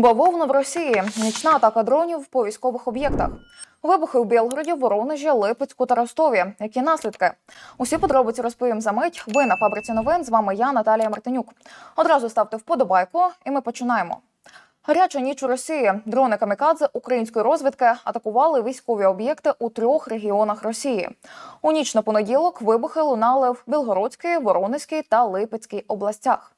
Бавовна в Росії. Нічна атака дронів по військових об'єктах. Вибухи у Білгороді, Воронежі, Липецьку та Ростові. Які наслідки? Усі подробиці розповім за мить. Ви на фабриці новин. З вами я, Наталія Мартинюк. Одразу ставте вподобайку, і ми починаємо. Гаряча ніч у Росії. Дрони камікадзе української розвідки атакували військові об'єкти у трьох регіонах Росії. У ніч на понеділок вибухи лунали в Білгородській, Воронезькій та Липецькій областях.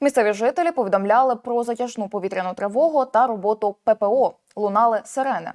Місцеві жителі повідомляли про затяжну повітряну тривогу та роботу ППО. Лунали сирени.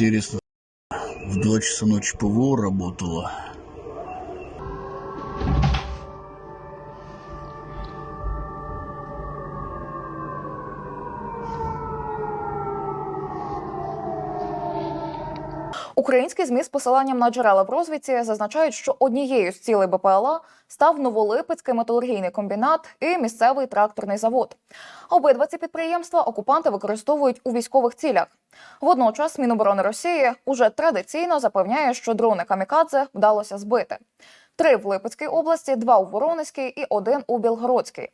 Интересно, в 2 часа ночи ПВО работало. Українські ЗМІ з посиланням на джерела в розвідці зазначають, що однією з цілей БПЛА став Новолипецький металургійний комбінат і місцевий тракторний завод. Обидва ці підприємства окупанти використовують у військових цілях. Водночас Міноборони Росії уже традиційно запевняє, що дрони камікадзе вдалося збити. Три в Липецькій області, два у Воронезькій і один у Білгородській.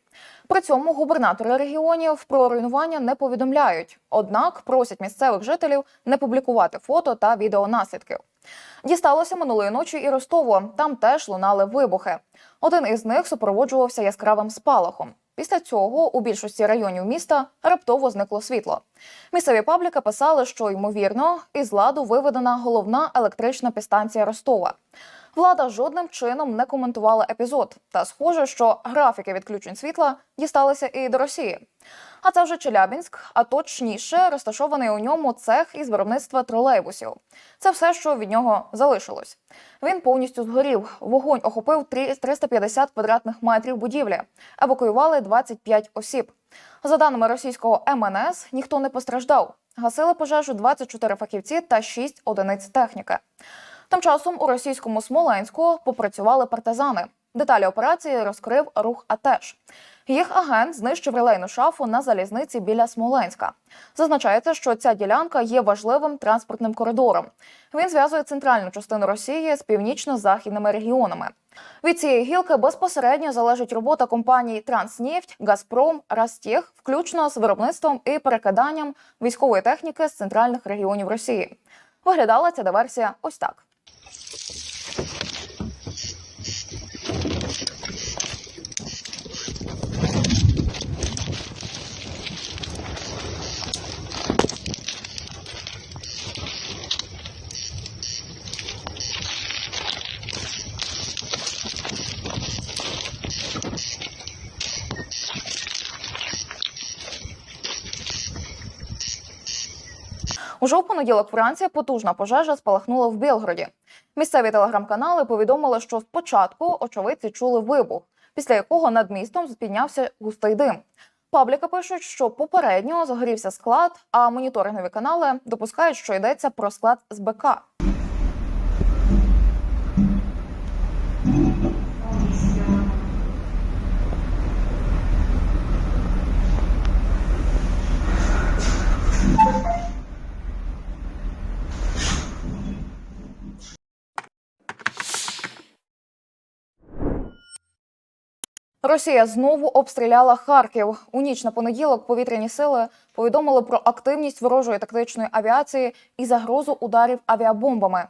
При цьому губернатори регіонів про руйнування не повідомляють, однак просять місцевих жителів не публікувати фото та відеонаслідків. Дісталося минулої ночі і Ростову. Там теж лунали вибухи. Один із них супроводжувався яскравим спалахом. Після цього у більшості районів міста раптово зникло світло. Місцеві пабліки писали, що ймовірно із ладу виведена головна електрична підстанція Ростова. Влада жодним чином не коментувала епізод, та схоже, що графіки відключень світла дісталися і до Росії. А це вже Челябінськ, а точніше розташований у ньому цех із виробництва тролейбусів. Це все, що від нього залишилось. Він повністю згорів. Вогонь охопив три- 350 квадратних метрів будівлі. Евакуювали 25 осіб. За даними російського МНС, ніхто не постраждав. Гасили пожежу 24 фахівці та 6 одиниць техніки. Тим часом у російському Смоленську попрацювали партизани. Деталі операції розкрив рух АТЕШ. Їх агент знищив релейну шафу на залізниці біля Смоленська. Зазначається, що ця ділянка є важливим транспортним коридором. Він зв'язує центральну частину Росії з північно-західними регіонами. Від цієї гілки безпосередньо залежить робота компаній Транснефть, Газпром, Ростех, включно з виробництвом і перекиданням військової техніки з центральних регіонів Росії. Виглядала ця диверсія ось так. Уже в понеділок вранці потужна пожежа спалахнула в Білгороді. Місцеві телеграм-канали повідомили, що спочатку очевидці чули вибух, після якого над містом піднявся густий дим. Пабліка пишуть, що попередньо загорівся склад, а моніторингові канали допускають, що йдеться про склад з БК. Росія знову обстріляла Харків. У ніч на понеділок повітряні сили повідомили про активність ворожої тактичної авіації і загрозу ударів авіабомбами.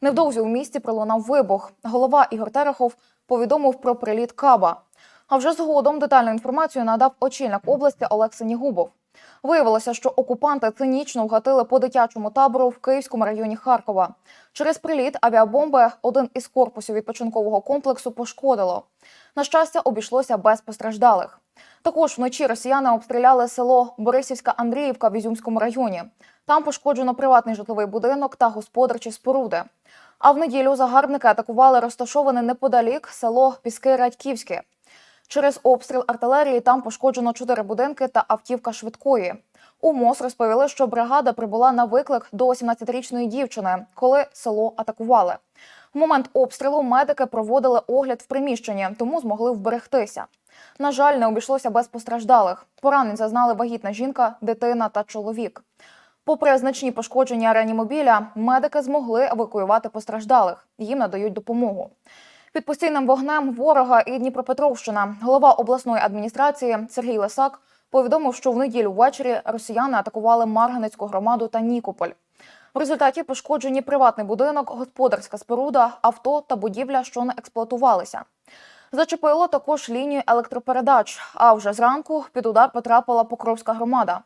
Невдовзі у місті пролунав вибух. Голова Ігор Терехов повідомив про приліт Каба. А вже згодом детальну інформацію надав очільник області Олексій Сенігубов. Виявилося, що окупанти цинічно вгатили по дитячому табору в Київському районі Харкова. Через приліт авіабомби один із корпусів відпочинкового комплексу пошкодило. На щастя, обійшлося без постраждалих. Також вночі росіяни обстріляли село Борисівська Андріївка в Ізюмському районі. Там пошкоджено приватний житловий будинок та господарчі споруди. А в неділю загарбники атакували розташоване неподалік село Піски Радьківське. Через обстріл артилерії там пошкоджено чотири будинки та автівка швидкої. У МОЗ розповіли, що бригада прибула на виклик до 17-річної дівчини, коли село атакували. В момент обстрілу медики проводили огляд в приміщенні, тому змогли вберегтися. На жаль, не обійшлося без постраждалих. Поранень зазнали вагітна жінка, дитина та чоловік. Попри значні пошкодження реанімобіля, медики змогли евакуювати постраждалих. Їм надають допомогу. Під постійним вогнем ворога і Дніпропетровщина. Голова обласної адміністрації Сергій Лисак повідомив, що в неділю ввечері росіяни атакували Марганецьку громаду та Нікополь. В результаті пошкоджені приватний будинок, господарська споруда, авто та будівля, що не експлуатувалися. Зачепило також лінію електропередач. А вже зранку під удар потрапила Покровська громада.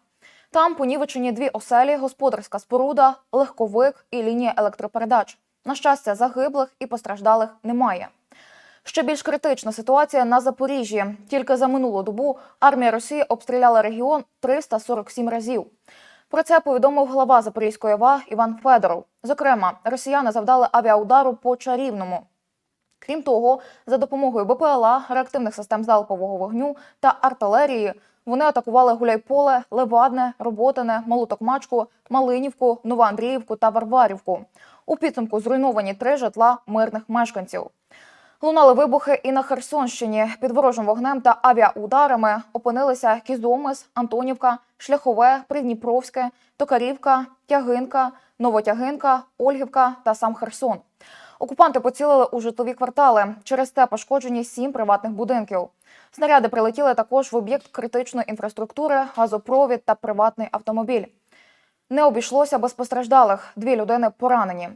Там понівечені дві оселі, господарська споруда, легковик і лінія електропередач. На щастя, загиблих і постраждалих немає. Ще більш критична ситуація на Запоріжжі. Тільки за минулу добу армія Росії обстріляла регіон 347 разів. Про це повідомив глава Запорізької ОВА Іван Федоров. Зокрема, росіяни завдали авіаудару по чарівному. Крім того, за допомогою БПЛА, реактивних систем залпового вогню та артилерії вони атакували Гуляйполе, Левадне, Роботине, Молотокмачку, Малинівку, Новоандріївку та Варварівку. У підсумку зруйновані три житла мирних мешканців. Лунали вибухи і на Херсонщині. Під ворожим вогнем та авіаударами опинилися Кізомис, Антонівка, Шляхове, Придніпровське, Токарівка, Тягинка, Новотягинка, Ольгівка та сам Херсон. Окупанти поцілили у житлові квартали. Через те пошкоджені сім приватних будинків. Снаряди прилетіли також в об'єкт критичної інфраструктури, газопровід та приватний автомобіль. Не обійшлося без постраждалих. Дві людини поранені.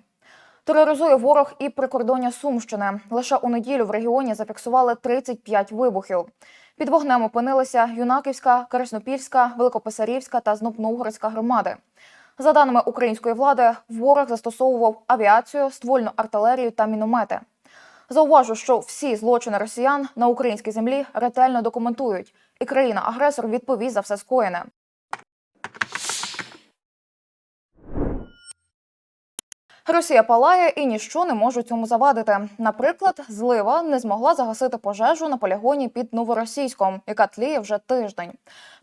Тероризує ворог і прикордоння Сумщини. Лише у неділю в регіоні зафіксували 35 вибухів. Під вогнем опинилися Юнаківська, Краснопільська, Великописарівська та Знопновгородська громади. За даними української влади, ворог застосовував авіацію, ствольну артилерію та міномети. Зауважу, що всі злочини росіян на українській землі ретельно документують, і країна-агресор відповість за все скоєне. Росія палає і ніщо не може цьому завадити. Наприклад, злива не змогла загасити пожежу на полігоні під Новоросійськом, яка тліє вже тиждень.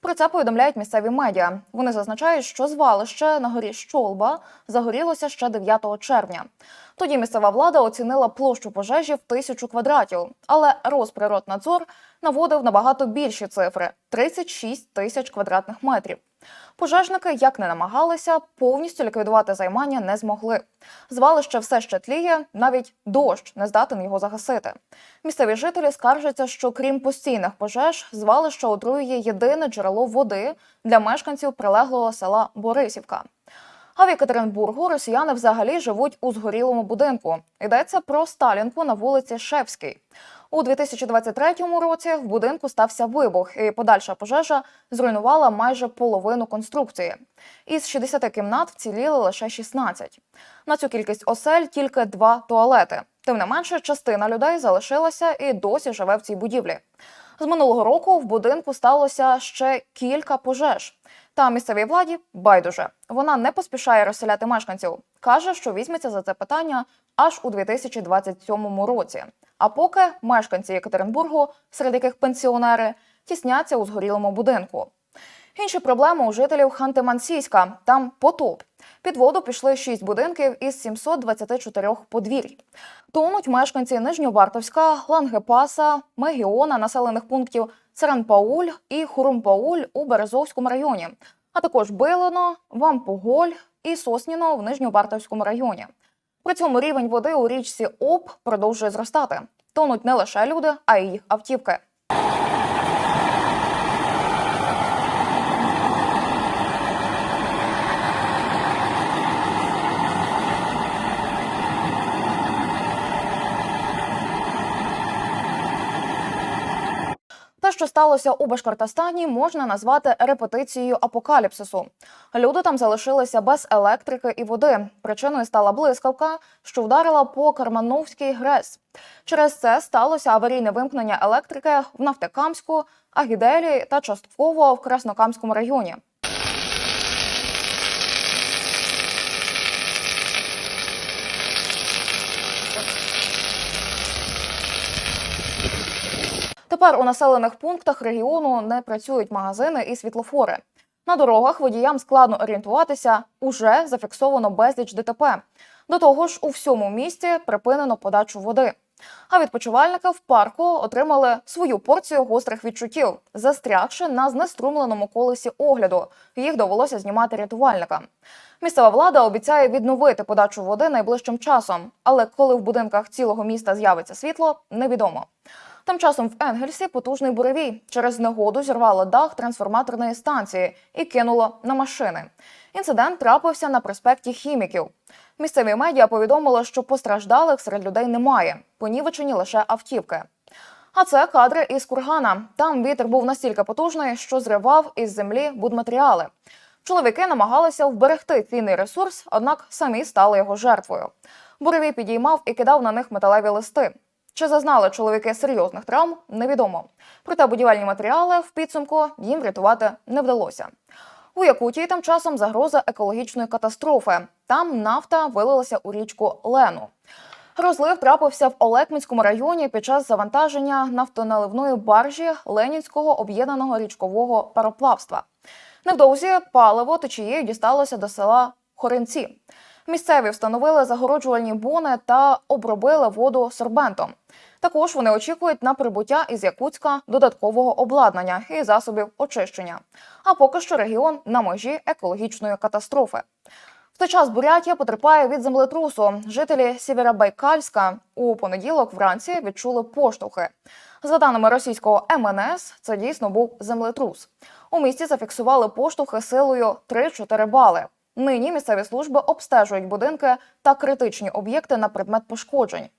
Про це повідомляють місцеві медіа. Вони зазначають, що звалище на горі Щолба загорілося ще 9 червня. Тоді місцева влада оцінила площу пожежі в тисячу квадратів, але Росприроднадзор наводив набагато більші цифри 36 тисяч квадратних метрів. Пожежники, як не намагалися, повністю ліквідувати займання не змогли. Звалище все ще тліє, навіть дощ не здатен його загасити. Місцеві жителі скаржаться, що крім постійних пожеж, звалище отруює єдине джерело води для мешканців прилеглого села Борисівка. А в Екатеринбургу росіяни взагалі живуть у згорілому будинку. Йдеться про Сталінку на вулиці Шевській. У 2023 році в будинку стався вибух, і подальша пожежа зруйнувала майже половину конструкції. Із 60 кімнат вціліли лише 16. На цю кількість осель тільки два туалети. Тим не менше, частина людей залишилася і досі живе в цій будівлі. З минулого року в будинку сталося ще кілька пожеж. Та місцевій владі байдуже. Вона не поспішає розселяти мешканців. Каже, що візьметься за це питання аж у 2027 році. А поки мешканці Єкатеринбургу, серед яких пенсіонери, тісняться у згорілому будинку. Інші проблеми у жителів Ханти-Мансійська. Там потоп. Під воду пішли шість будинків із 724 подвір'й. Тонуть мешканці Нижньовартовська, Лангепаса, Мегіона, населених пунктів Царанпауль і Хурумпауль у Березовському районі, а також Билино, Вампоголь і Сосніно в Нижньобартовському районі. При цьому рівень води у річці Об продовжує зростати. Тонуть не лише люди, а й їх автівки. Те, що сталося у Башкортостані, можна назвати репетицією апокаліпсису. Люди там залишилися без електрики і води. Причиною стала блискавка, що вдарила по Кармановській ГРЕС. Через це сталося аварійне вимкнення електрики в Нафтекамську, Агіделі та частково в Краснокамському районі. Тепер у населених пунктах регіону не працюють магазини і світлофори. На дорогах водіям складно орієнтуватися, уже зафіксовано безліч ДТП. До того ж, у всьому місті припинено подачу води. А відпочивальники в парку отримали свою порцію гострих відчуттів, застрягши на знеструмленому колесі огляду. Їх довелося знімати рятувальникам. Місцева влада обіцяє відновити подачу води найближчим часом, але коли в будинках цілого міста з'явиться світло, невідомо. Тим часом в Енгельсі потужний буревій через негоду зірвало дах трансформаторної станції і кинуло на машини. Інцидент трапився на проспекті хіміків. Місцеві медіа повідомили, що постраждалих серед людей немає, понівечені лише автівки. А це кадри із кургана. Там вітер був настільки потужний, що зривав із землі будматеріали. Чоловіки намагалися вберегти цінний ресурс, однак самі стали його жертвою. Буревій підіймав і кидав на них металеві листи. Чи зазнали чоловіки серйозних травм, невідомо. Проте будівельні матеріали в підсумку їм врятувати не вдалося. У Якутії тим часом загроза екологічної катастрофи. Там нафта вилилася у річку Лену. Розлив трапився в Олекмінському районі під час завантаження нафтоналивної баржі Ленінського об'єднаного річкового пароплавства. Невдовзі паливо течією дісталося до села Хоринці. Місцеві встановили загороджувальні бони та обробили воду сорбентом. Також вони очікують на прибуття із Якутська додаткового обладнання і засобів очищення. А поки що регіон на межі екологічної катастрофи. В той час Бурятія потерпає від землетрусу. Жителі Сєвєробайкальська у понеділок вранці відчули поштовхи. За даними російського МНС, це дійсно був землетрус. У місті зафіксували поштовхи силою 3-4 бали. Нині місцеві служби обстежують будинки та критичні об'єкти на предмет пошкоджень.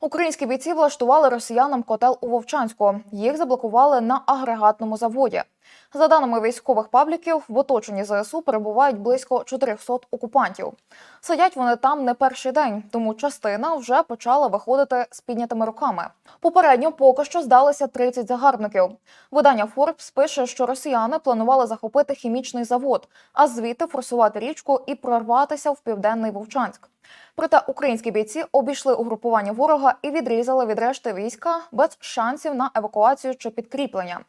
Українські бійці влаштували росіянам котел у Вовчанську. Їх заблокували на агрегатному заводі. За даними військових пабліків, в оточенні ЗСУ перебувають близько 400 окупантів. Сидять вони там не перший день, тому частина вже почала виходити з піднятими руками. Попередньо поки що здалися 30 загарбників. Видання Forbes пише, що росіяни планували захопити хімічний завод, а звідти форсувати річку і прорватися в південний Вовчанськ. Проте українські бійці обійшли угрупування ворога і відрізали від решти війська без шансів на евакуацію чи підкріплення.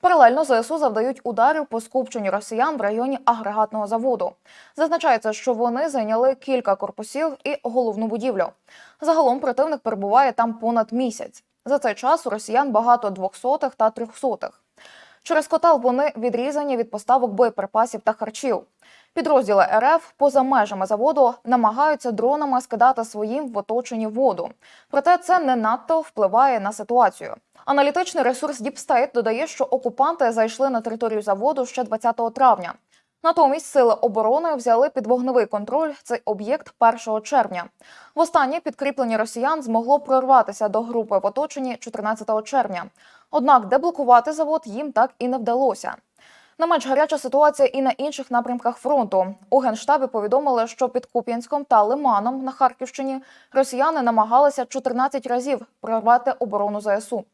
Паралельно ЗСУ завдають ударів по скупченню росіян в районі агрегатного заводу. Зазначається, що вони зайняли кілька корпусів і головну будівлю. Загалом противник перебуває там понад місяць. За цей час у росіян багато двохсотих та трьохсотих. Через котел вони відрізані від поставок боєприпасів та харчів. Підрозділи РФ поза межами заводу намагаються дронами скидати своїм в оточенні воду. Проте це не надто впливає на ситуацію. Аналітичний ресурс Діпстейт додає, що окупанти зайшли на територію заводу ще 20 травня. Натомість сили оборони взяли під вогневий контроль цей об'єкт 1 червня. Востаннє підкріплення росіян змогло прорватися до групи в оточенні 14 червня. Однак деблокувати завод їм так і не вдалося. Не менш гаряча ситуація і на інших напрямках фронту. У генштабі повідомили, що під Куп'янськом та Лиманом на Харківщині росіяни намагалися 14 разів прорвати оборону ЗСУ.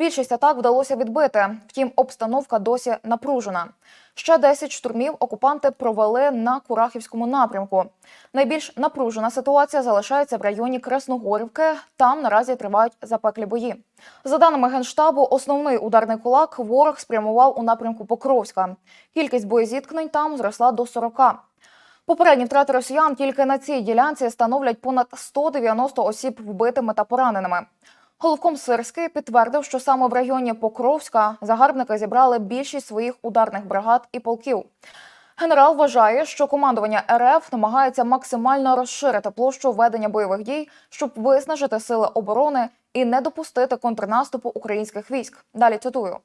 Більшість атак вдалося відбити, втім, обстановка досі напружена. Ще 10 штурмів окупанти провели на Курахівському напрямку. Найбільш напружена ситуація залишається в районі Красногорівки. Там наразі тривають запеклі бої. За даними генштабу, основний ударний кулак ворог спрямував у напрямку Покровська. Кількість боєзіткнень там зросла до 40. Попередні втрати росіян тільки на цій ділянці становлять понад 190 осіб вбитими та пораненими. Головком Сирський підтвердив, що саме в районі Покровська загарбники зібрали більшість своїх ударних бригад і полків. Генерал вважає, що командування РФ намагається максимально розширити площу ведення бойових дій, щоб виснажити сили оборони і не допустити контрнаступу українських військ. Далі цитую.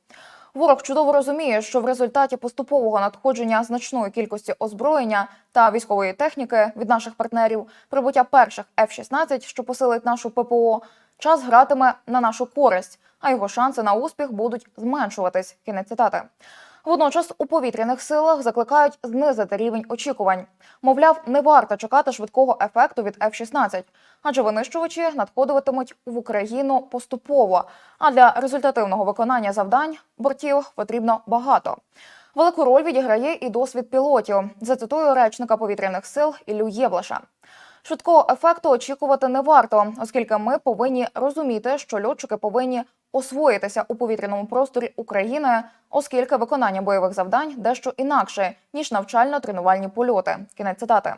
Ворог чудово розуміє, що в результаті поступового надходження значної кількості озброєння та військової техніки від наших партнерів, прибуття перших F-16, що посилить нашу ППО, час гратиме на нашу користь, а його шанси на успіх будуть зменшуватись. Кінець цитати. Водночас у повітряних силах закликають знизити рівень очікувань. Мовляв, не варто чекати швидкого ефекту від F-16, адже винищувачі надходитимуть в Україну поступово. А для результативного виконання завдань бортів потрібно багато. Велику роль відіграє і досвід пілотів. Зацитую речника повітряних сил Ілю Євлаша. Швидкого ефекту очікувати не варто, оскільки ми повинні розуміти, що льотчики повинні освоїтися у повітряному просторі України, оскільки виконання бойових завдань дещо інакше ніж навчально-тренувальні польоти. Кінець цитати.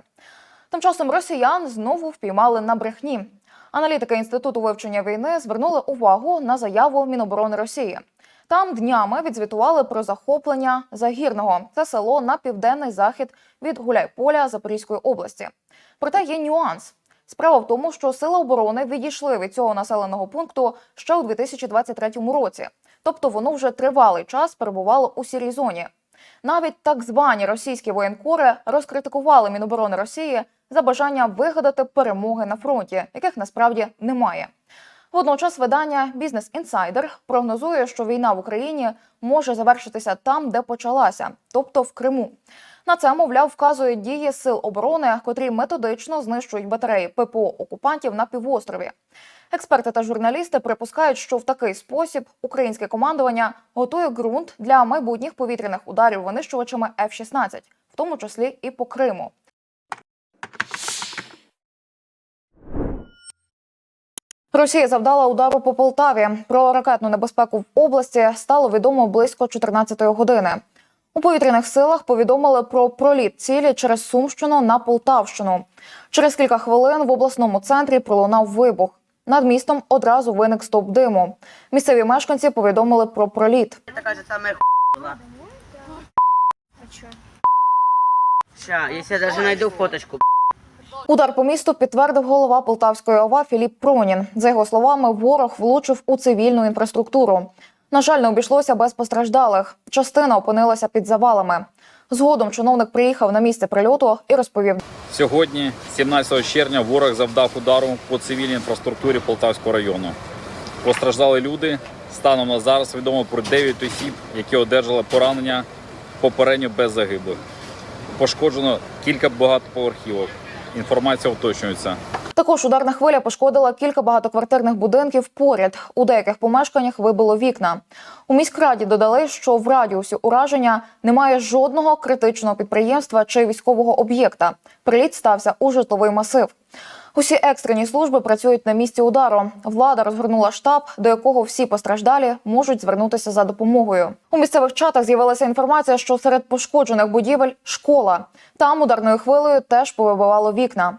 Тим часом росіян знову впіймали на брехні. Аналітики інституту вивчення війни звернули увагу на заяву Міноборони Росії. Там днями відзвітували про захоплення Загірного. Це село на південний захід від Гуляйполя Запорізької області. Проте є нюанс. Справа в тому, що сили оборони відійшли від цього населеного пункту ще у 2023 році, тобто воно вже тривалий час перебувало у сірій зоні. Навіть так звані російські воєнкори розкритикували Міноборони Росії за бажання вигадати перемоги на фронті, яких насправді немає. Водночас видання Бізнес Інсайдер прогнозує, що війна в Україні може завершитися там, де почалася, тобто в Криму. На це, мовляв, вказують дії сил оборони, котрі методично знищують батареї ППО окупантів на півострові. Експерти та журналісти припускають, що в такий спосіб українське командування готує ґрунт для майбутніх повітряних ударів винищувачами F-16, в тому числі і по Криму. Росія завдала удару по Полтаві. Про ракетну небезпеку в області стало відомо близько 14-ї години. У повітряних силах повідомили про проліт цілі через Сумщину на Полтавщину. Через кілька хвилин в обласному центрі пролунав вибух. Над містом одразу виник стовп диму. Місцеві мешканці повідомили про проліт. такая же самая хуйня. Ща, если я даже найду фоточку. Удар по місту підтвердив голова Полтавської ОВА Філіп Пронін. За його словами, ворог влучив у цивільну інфраструктуру. На жаль, не обійшлося без постраждалих. Частина опинилася під завалами. Згодом чиновник приїхав на місце прильоту і розповів. Сьогодні, 17 червня, ворог завдав удару по цивільній інфраструктурі Полтавського району. Постраждали люди. Станом на зараз відомо про 9 осіб, які одержали поранення попередньо без загиблих. Пошкоджено кілька багатоповерхівок. Інформація уточнюється. Також ударна хвиля пошкодила кілька багатоквартирних будинків поряд. У деяких помешканнях вибило вікна. У міськраді додали, що в радіусі ураження немає жодного критичного підприємства чи військового об'єкта. Приліт стався у житловий масив. Усі екстрені служби працюють на місці удару. Влада розгорнула штаб, до якого всі постраждалі можуть звернутися за допомогою. У місцевих чатах з'явилася інформація, що серед пошкоджених будівель школа. Там ударною хвилею теж повибивало вікна.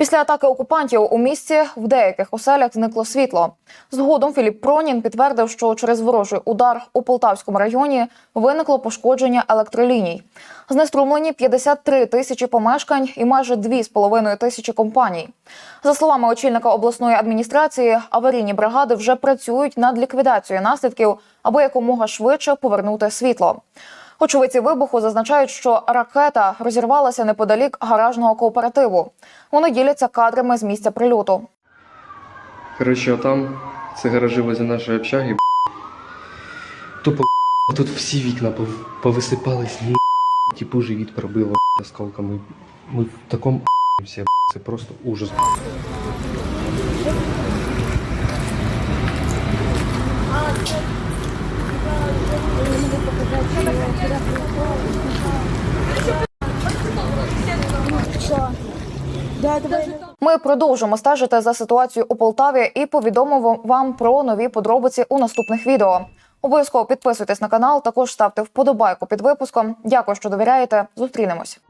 Після атаки окупантів у місті в деяких оселях зникло світло. Згодом Філіп Пронін підтвердив, що через ворожий удар у Полтавському районі виникло пошкодження електроліній. Знеструмлені 53 тисячі помешкань і майже 2,5 тисячі компаній. За словами очільника обласної адміністрації, аварійні бригади вже працюють над ліквідацією наслідків, аби якомога швидше повернути світло. Очевидці вибуху зазначають, що ракета розірвалася неподалік гаражного кооперативу. Вони діляться кадрами з місця прильоту. Короче, а там це гаражі возле нашої общаги. Тупо тут всі вікна повисипались, ні, типу живіт пробило осколками. Ми в такому це просто ужас. Ми продовжимо стежити за ситуацією у Полтаві і повідомимо вам про нові подробиці у наступних відео. Обов'язково підписуйтесь на канал, також ставте вподобайку під випуском. Дякую, що довіряєте. Зустрінемось.